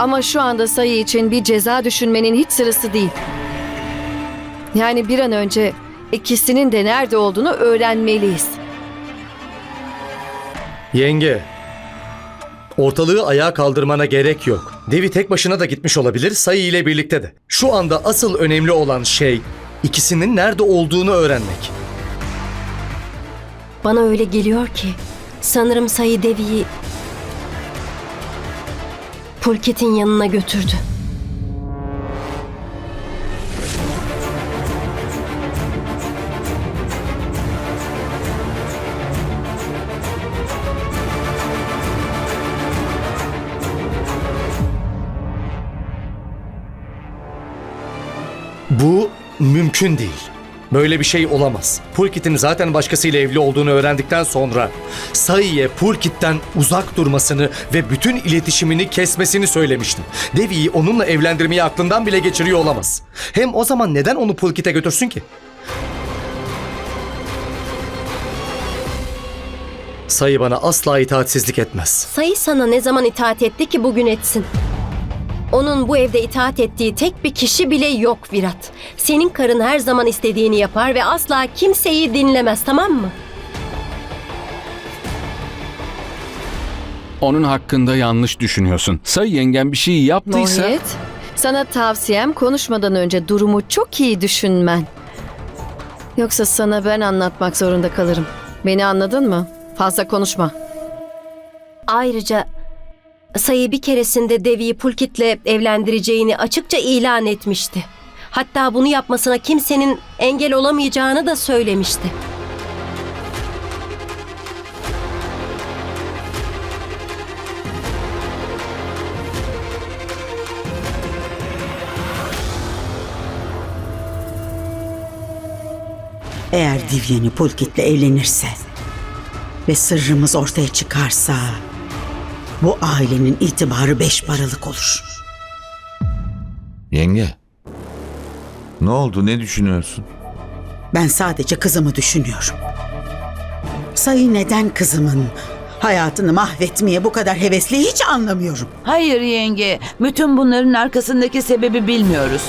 Ama şu anda sayı için bir ceza düşünmenin hiç sırası değil. Yani bir an önce ikisinin de nerede olduğunu öğrenmeliyiz. Yenge, ortalığı ayağa kaldırmana gerek yok. Devi tek başına da gitmiş olabilir, sayı ile birlikte de. Şu anda asıl önemli olan şey ikisinin nerede olduğunu öğrenmek. Bana öyle geliyor ki sanırım Sayı Devi'yi Pulkit'in yanına götürdü. Bu mümkün değil. Böyle bir şey olamaz. Pulkit'in zaten başkasıyla evli olduğunu öğrendikten sonra Sayı'ya Pulkit'ten uzak durmasını ve bütün iletişimini kesmesini söylemiştim. Devi'yi onunla evlendirmeyi aklından bile geçiriyor olamaz. Hem o zaman neden onu Pulkit'e götürsün ki? Sayı bana asla itaatsizlik etmez. Sayı sana ne zaman itaat etti ki bugün etsin? Onun bu evde itaat ettiği tek bir kişi bile yok Virat. Senin karın her zaman istediğini yapar ve asla kimseyi dinlemez tamam mı? Onun hakkında yanlış düşünüyorsun. Sayı yengen bir şey yaptıysa... Mohit, sana tavsiyem konuşmadan önce durumu çok iyi düşünmen. Yoksa sana ben anlatmak zorunda kalırım. Beni anladın mı? Fazla konuşma. Ayrıca Sayı bir keresinde Devi'yi Pulkit'le evlendireceğini açıkça ilan etmişti. Hatta bunu yapmasına kimsenin engel olamayacağını da söylemişti. Eğer Divyani Pulkit'le evlenirse ve sırrımız ortaya çıkarsa bu ailenin itibarı beş paralık olur. Yenge. Ne oldu? Ne düşünüyorsun? Ben sadece kızımı düşünüyorum. Sayı neden kızımın hayatını mahvetmeye bu kadar hevesli hiç anlamıyorum. Hayır yenge, bütün bunların arkasındaki sebebi bilmiyoruz.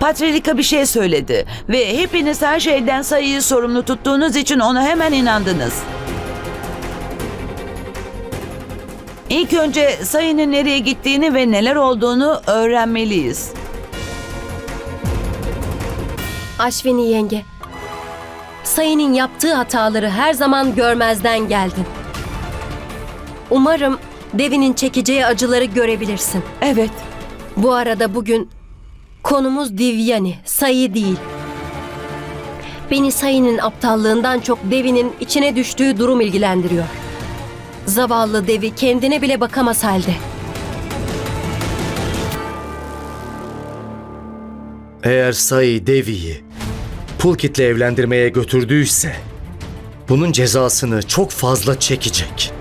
Patrilika bir şey söyledi ve hepiniz her şeyden sayıyı sorumlu tuttuğunuz için ona hemen inandınız. İlk önce sayının nereye gittiğini ve neler olduğunu öğrenmeliyiz. Aşvini yenge. Sayı'nın yaptığı hataları her zaman görmezden geldin. Umarım Devi'nin çekeceği acıları görebilirsin. Evet, Bu arada bugün konumuz Divyani, Sayı değil. Beni Sayı'nın aptallığından çok Devi'nin içine düştüğü durum ilgilendiriyor. Zavallı Devi kendine bile bakamaz halde. Eğer Sayı Devi'yi Pulkit'le evlendirmeye götürdüyse bunun cezasını çok fazla çekecek.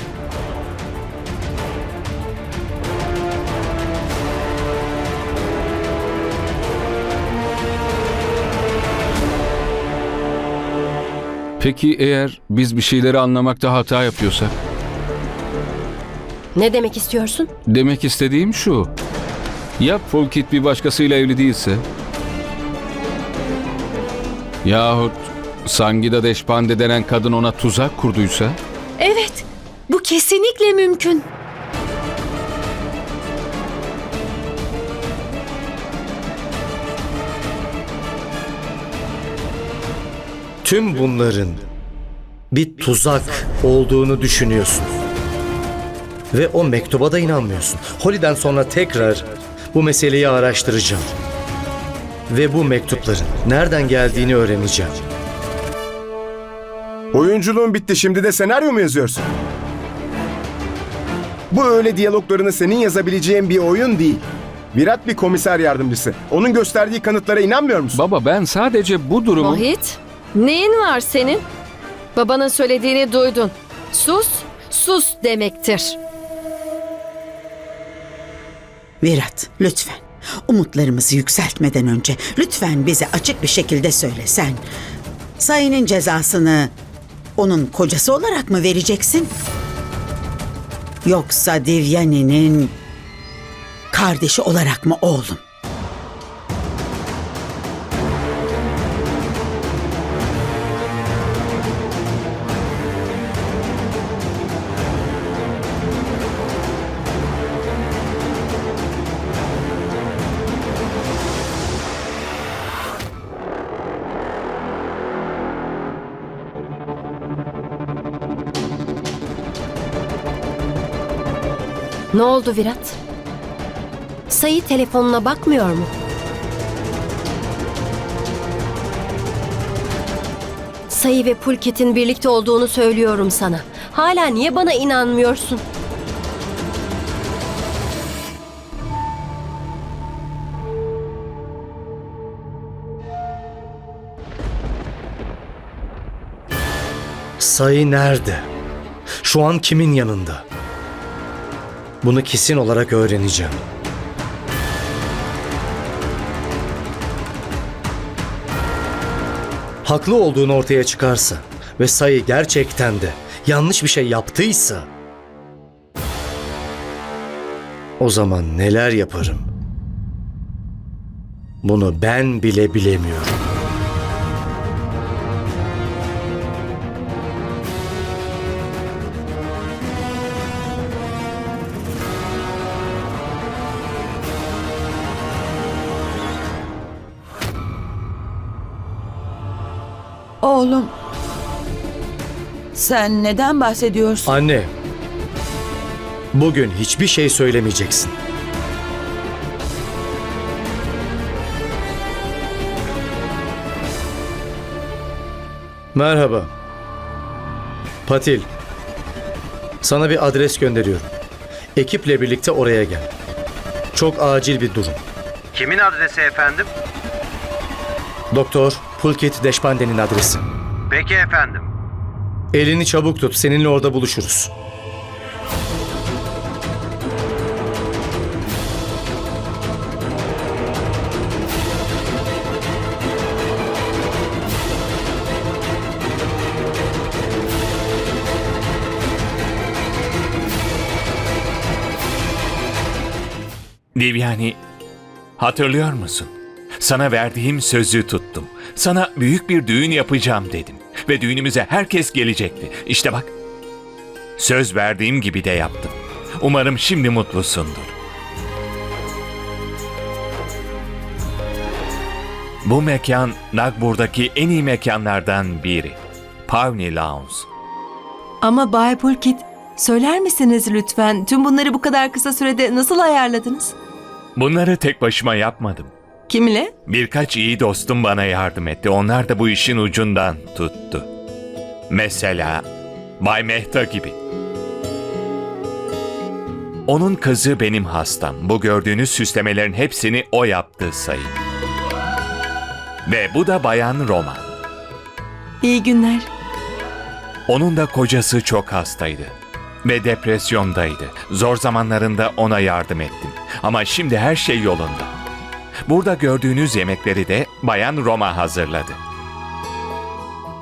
Peki eğer biz bir şeyleri anlamakta hata yapıyorsak? Ne demek istiyorsun? Demek istediğim şu. Ya Pulkit bir başkasıyla evli değilse? Yahut Sangida Deşpande denen kadın ona tuzak kurduysa? Evet, bu kesinlikle mümkün. Tüm bunların bir tuzak olduğunu düşünüyorsun. Ve o mektuba da inanmıyorsun. Holly'den sonra tekrar bu meseleyi araştıracağım. Ve bu mektupların nereden geldiğini öğreneceğim. Oyunculuğun bitti şimdi de senaryo mu yazıyorsun? Bu öyle diyaloglarını senin yazabileceğin bir oyun değil. Virat bir komiser yardımcısı. Onun gösterdiği kanıtlara inanmıyor musun? Baba ben sadece bu durumu... Mohit, neyin var senin? Babanın söylediğini duydun. Sus, sus demektir. Virat, lütfen. Umutlarımızı yükseltmeden önce lütfen bize açık bir şekilde söyle sen. Sayının cezasını onun kocası olarak mı vereceksin? Yoksa Divyani'nin kardeşi olarak mı oğlum? Ne oldu Virat? Sayı telefonuna bakmıyor mu? Sayı ve Pulkit'in birlikte olduğunu söylüyorum sana. Hala niye bana inanmıyorsun? Sayı nerede? Şu an kimin yanında? Bunu kesin olarak öğreneceğim. Haklı olduğunu ortaya çıkarsa ve sayı gerçekten de yanlış bir şey yaptıysa o zaman neler yaparım? Bunu ben bile bilemiyorum. Oğlum. Sen neden bahsediyorsun? Anne, bugün hiçbir şey söylemeyeceksin. Merhaba. Patil. Sana bir adres gönderiyorum. Ekiple birlikte oraya gel. Çok acil bir durum. Kimin adresi efendim? Doktor Pulkit Deşpande'nin adresi. Peki efendim. Elini çabuk tut. Seninle orada buluşuruz. Divyani, hatırlıyor musun? Sana verdiğim sözü tuttum. Sana büyük bir düğün yapacağım dedim. Ve düğünümüze herkes gelecekti. İşte bak. Söz verdiğim gibi de yaptım. Umarım şimdi mutlusundur. Bu mekan Nagbur'daki en iyi mekanlardan biri. Pavni Lounge. Ama Bay Pulkit, söyler misiniz lütfen tüm bunları bu kadar kısa sürede nasıl ayarladınız? Bunları tek başıma yapmadım. Kimle? Birkaç iyi dostum bana yardım etti. Onlar da bu işin ucundan tuttu. Mesela Bay Mehta gibi. Onun kızı benim hastam. Bu gördüğünüz süslemelerin hepsini o yaptı sayın. Ve bu da Bayan Roma. İyi günler. Onun da kocası çok hastaydı. Ve depresyondaydı. Zor zamanlarında ona yardım ettim. Ama şimdi her şey yolunda. Burada gördüğünüz yemekleri de Bayan Roma hazırladı.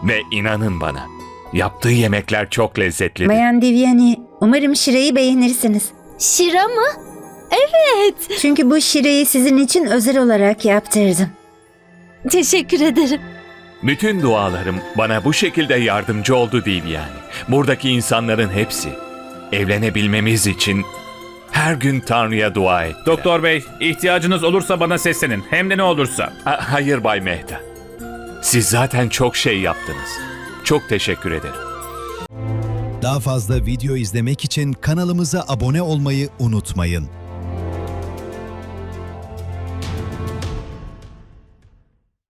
Ve inanın bana, yaptığı yemekler çok lezzetli. Bayan Divyani, umarım şireyi beğenirsiniz. Şira mı? Çünkü bu şireyi sizin için özel olarak yaptırdım. Teşekkür ederim. Bütün dualarım bana bu şekilde yardımcı oldu değil yani. Buradaki insanların hepsi evlenebilmemiz için her gün Tanrı'ya dua etti. Doktor bey, ihtiyacınız olursa bana seslenin. Hem de ne olursa. hayır Bay Mehta. Siz zaten çok şey yaptınız. Çok teşekkür ederim. Daha fazla video izlemek için kanalımıza abone olmayı unutmayın.